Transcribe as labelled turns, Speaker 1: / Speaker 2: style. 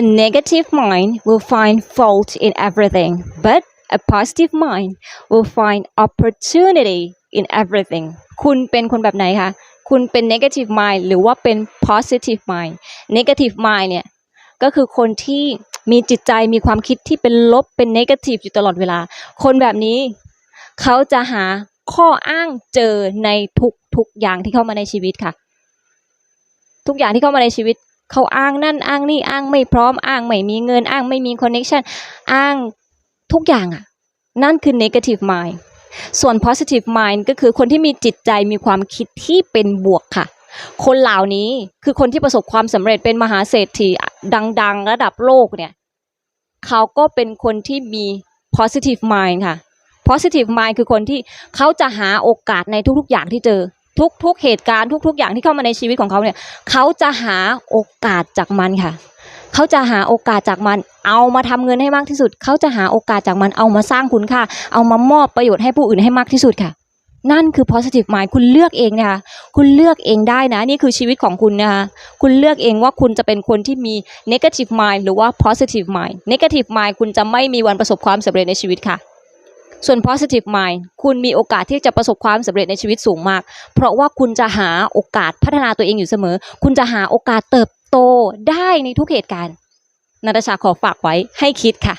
Speaker 1: A negative mind will find fault in everything, but a positive mind will find opportunity in everything. คุณเป็นคนแบบไหนคะ คุณเป็น negative mind หรือว่าเป็น positive mind negative mind เนี่ย ก็คือคนที่มีจิตใจมีความคิดที่เป็นลบเป็น negative อยู่ตลอดเวลา คนแบบนี้ เขาจะหาข้ออ้างเจอในทุกทุกอย่างที่เข้ามาในชีวิตค่ะ ทุกอย่างที่เข้ามาในชีวิต เขาอ้างนั่นอ้างนี่อ้างไม่พร้อมอ้างไม่มีเงินอ้างไม่มี connection อ้างทุกอย่างอะนั่นคือ negative mind ส่วน positive mind ก็คือคนที่มีจิตใจมีความคิดที่เป็นบวกค่ะ คนเหล่านี้คือคนที่ประสบความสำเร็จเป็นมหาเศรษฐีดัง ๆ ระดับโลกเนี่ยเขาก็เป็นคนที่มี positive mind ค่ะ positive mind คือคนที่เขาจะหาโอกาสในทุกๆอย่างที่เจอ ทุกๆเหตุการณ์ทุก ๆ อย่างที่เข้ามาในชีวิตของเขาเนี่ยเขาจะหาโอกาสจากมันค่ะเขาจะหาโอกาสจากมัน เอามาทำเงินให้มากที่สุด เขาจะหาโอกาสจากมัน เอามาสร้างคุณค่า เอามามอบประโยชน์ให้ผู้อื่นให้มากที่สุดค่ะ นั่นคือ positive mind คุณเลือกเองนะคะ คุณเลือกเองได้นะ นี่คือชีวิตของคุณนะคะ คุณเลือกเองว่าคุณจะเป็นคนที่มี negative mind หรือว่า positive mind negative mind คุณจะไม่มีวันประสบความสำเร็จในชีวิตค่ะ ส่วน positive mind คุณมีโอกาสที่จะประสบความสำเร็จในชีวิตสูงมาก เพราะว่าคุณจะหาโอกาสพัฒนาตัวเองอยู่เสมอ คุณจะหาโอกาสเติบโตได้ในทุกเหตุการณ์นาตาชาขอฝากไว้ให้คิดค่ะ